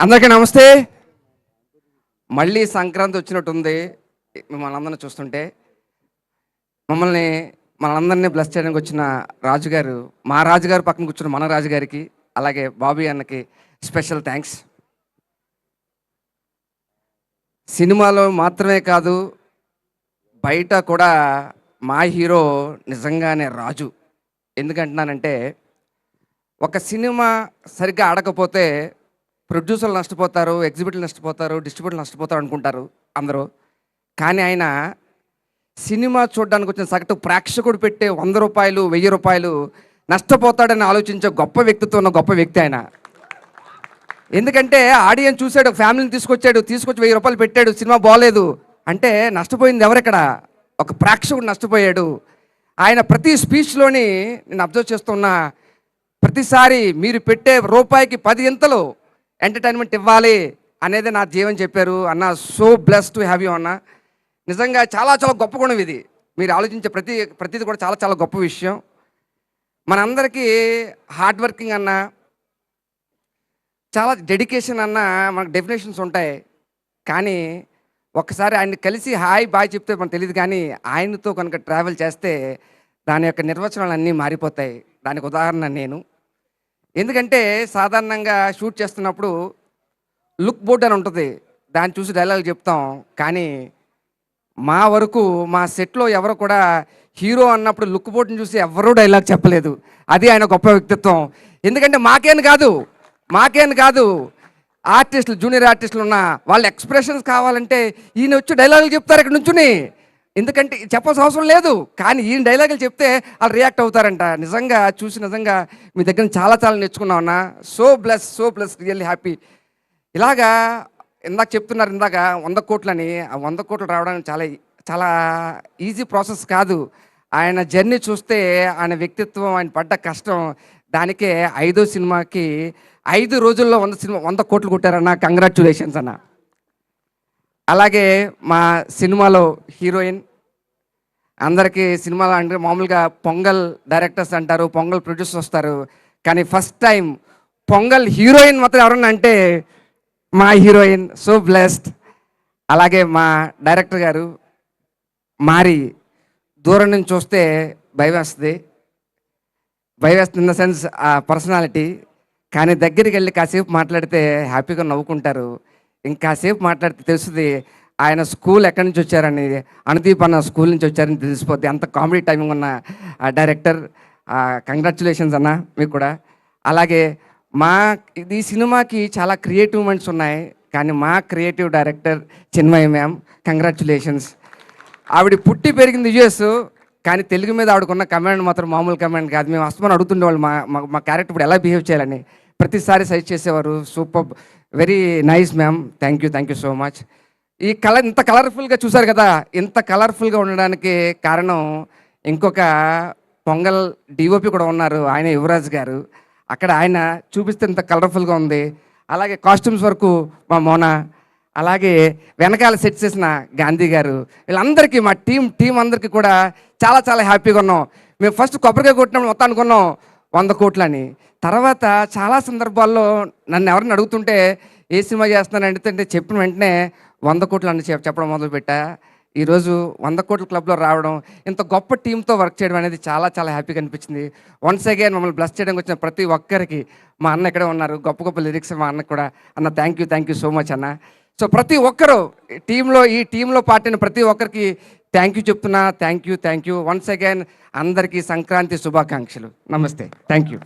అందరికీ నమస్తే. మళ్ళీ సంక్రాంతి వచ్చినట్టుంది. మిమ్మల్ని అందరిని చూస్తుంటే మమ్మల్ని మనందరినీ బ్లెస్ చేయడానికి వచ్చిన రాజుగారు మా రాజుగారు పక్కన కూర్చున్న మన రాజుగారికి అలాగే బాబీ అన్నకి స్పెషల్ థ్యాంక్స్ సినిమాలో మాత్రమే కాదు బయట కూడా మా హీరో నిజంగానే రాజు. ఎందుకంటున్నానంటే ఒక సినిమా సరిగ్గా ఆడకపోతే ప్రొడ్యూసర్లు నష్టపోతారు ఎగ్జిబిటర్లు నష్టపోతారు డిస్ట్రిబ్యూటర్లు నష్టపోతారు అనుకుంటారు అందరూ. కానీ ఆయన సినిమా చూడడానికి వచ్చిన సగటు ప్రేక్షకుడు పెట్టే వంద రూపాయలు వెయ్యి రూపాయలు నష్టపోతాడని ఆలోచించే గొప్ప వ్యక్తితో ఉన్న గొప్ప వ్యక్తి ఆయన. ఎందుకంటే ఆడియన్స్ చూశాడు ఫ్యామిలీని తీసుకొచ్చాడు తీసుకొచ్చి వెయ్యి రూపాయలు పెట్టాడు సినిమా బాగోలేదు అంటే నష్టపోయింది ఎవరెక్కడ ఒక ప్రేక్షకుడు నష్టపోయాడు. ఆయన ప్రతి స్పీచ్లోని నేను అబ్జర్వ్ చేస్తున్నా ప్రతిసారి మీరు పెట్టే రూపాయికి పది ఇంతలు ఎంటర్టైన్మెంట్ ఇవ్వాలి అనేది నా జీవన్ చెప్పారు. అన్న so bless to have you అన్న. నిజంగా చాలా చాలా గొప్ప గుణం ఇది. మీరు ఆలోచించే ప్రతి ప్రతిది కూడా చాలా చాలా గొప్ప విషయం. మనందరికీ హార్డ్ వర్కింగ్ అన్న చాలా డెడికేషన్ అన్న మనకు డెఫినేషన్స్ ఉంటాయి. కానీ ఒకసారి ఆయన్ని కలిసి హాయ్ బాయ్ చెప్తే మనకు తెలియదు కానీ ఆయనతో కనుక ట్రావెల్ చేస్తే దాని యొక్క నిర్వచనాలు అన్నీ మారిపోతాయి. దానికి ఉదాహరణ నేను. ఎందుకంటే సాధారణంగా షూట్ చేస్తున్నప్పుడు లుక్ బోర్డ్ అని ఉంటుంది. దాన్ని చూసి డైలాగ్ చెప్తాం. కానీ మా వరకు మా సెట్లో ఎవరు కూడా హీరో అన్నప్పుడు లుక్ బోర్డ్ని చూసి ఎవరూ డైలాగ్ చెప్పలేదు. అది ఆయన గొప్ప వ్యక్తిత్వం. ఎందుకంటే మాకేం కాదు. మాకేం కాదు. ఆర్టిస్టులు జూనియర్ ఆర్టిస్టులు ఉన్న వాళ్ళ ఎక్స్ప్రెషన్స్ కావాలంటే ఈయన వచ్చి డైలాగులు చెప్తారు ఇక్కడ నుంచుని. ఎందుకంటే చెప్పాల్సిన అవసరం లేదు. కానీ ఈయన డైలాగులు చెప్తే వాళ్ళు రియాక్ట్ అవుతారంట. నిజంగా చూసి నిజంగా మీ దగ్గర చాలా చాలా నేర్చుకున్నాం అన్న. So bless so bless really happy. ఇలాగా ఇందాక చెప్తున్నారు ఇందాక వంద కోట్లని. ఆ వంద కోట్లు రావడానికి చాలా చాలా ఈజీ ప్రాసెస్ కాదు. ఆయన జర్నీ చూస్తే ఆయన వ్యక్తిత్వం ఆయన పడ్డ కష్టం దానికే ఐదో సినిమాకి ఐదు రోజుల్లో వంద సినిమా వంద కోట్లు కొట్టారన్న. కంగ్రాచులేషన్స్ అన్న. అలాగే మా సినిమాలో హీరోయిన్ అందరికీ సినిమాలో అంటే మామూలుగా పొంగల్ డైరెక్టర్స్ అంటారు పొంగల్ ప్రొడ్యూసర్స్ వస్తారు. కానీ ఫస్ట్ టైం పొంగల్ హీరోయిన్ మాత్రం ఎవరన్నా అంటే మా హీరోయిన్ సో బ్లెస్డ్. అలాగే మా డైరెక్టర్ గారు మారి దూరం నుంచి చూస్తే భయం వేస్తుంది. భయం వేస్తుంది ఇన్ ద సెన్స్ ఆ పర్సనాలిటీ. కానీ దగ్గరికి వెళ్ళి కాసేపు మాట్లాడితే హ్యాపీగా నవ్వుకుంటారు. ఇంకాసేపు మాట్లాడితే తెలుస్తుంది ఆయన స్కూల్ ఎక్కడి నుంచి వచ్చారని అనుదీప్ అన్న స్కూల్ నుంచి వచ్చారని తెలిసిపోద్ది. అంత కామెడీ టైమింగ్ ఉన్న డైరెక్టర్ కంగ్రాచులేషన్స్ అన్న మీకు కూడా. అలాగే మా ఇది ఈ సినిమాకి చాలా క్రియేటివ్ మూమెంట్స్ ఉన్నాయి కానీ మా creative director Chinmayi ma'am congratulations. ఆవిడ పుట్టి పెరిగింది యుఎస్ కానీ తెలుగు మీద ఆవిడకున్న కమాండ్ మాత్రం మామూలు కమాండ్ కాదు. మేము అస్తమాన్ అడుగుతుండేవాళ్ళు మా- మా క్యారెక్టర్ ఇప్పుడు ఎలా బిహేవ్ చేయాలని. ప్రతిసారి సజెస్ట్ చేసేవారు. Super very nice ma'am. Thank you thank you so much. ఈ కలర్ ఇంత కలర్ఫుల్గా చూసారు కదా ఇంత కలర్ఫుల్గా ఉండడానికి కారణం ఇంకొక పొంగల్ డిఓపి కూడా ఉన్నారు ఆయన యువరాజ్ గారు. అక్కడ ఆయన చూపిస్తే ఇంత కలర్ఫుల్గా ఉంది. అలాగే కాస్ట్యూమ్స్ వరకు మా మోనా అలాగే వెనకాల సెట్ చేసిన గాంధీ గారు. వీళ్ళందరికీ మా టీం టీం అందరికీ కూడా చాలా చాలా హ్యాపీగా ఉన్నాం. మేము ఫస్ట్ కొబ్బరికాయ కొట్టినప్పుడు మొత్తం అనుకున్నాం వంద కోట్లని. తర్వాత చాలా సందర్భాల్లో నన్ను ఎవరిని అడుగుతుంటే ఏ సినిమా చేస్తున్నాను అడిగితే చెప్పిన వెంటనే వంద కోట్లు అని చెప్- చెప్పడం మొదలుపెట్టా. ఈరోజు వంద కోట్ల క్లబ్లో రావడం ఇంత గొప్ప టీంతో వర్క్ చేయడం అనేది చాలా చాలా హ్యాపీగా అనిపించింది. వన్స్ అగైన్ మమ్మల్ని బ్లస్ చేయడానికి వచ్చిన ప్రతి ఒక్కరికి మా అన్న ఇక్కడే ఉన్నారు. గొప్ప గొప్ప లిరిక్స్ మా అన్న కూడా. అన్న thank you thank you so much అన్న. సో ప్రతి ఒక్కరు టీంలో ఈ టీంలో పాటిన ప్రతి ఒక్కరికి థ్యాంక్ యూ చెప్తున్నా. Thank you thank you once again అందరికీ సంక్రాంతి శుభాకాంక్షలు. నమస్తే. Thank you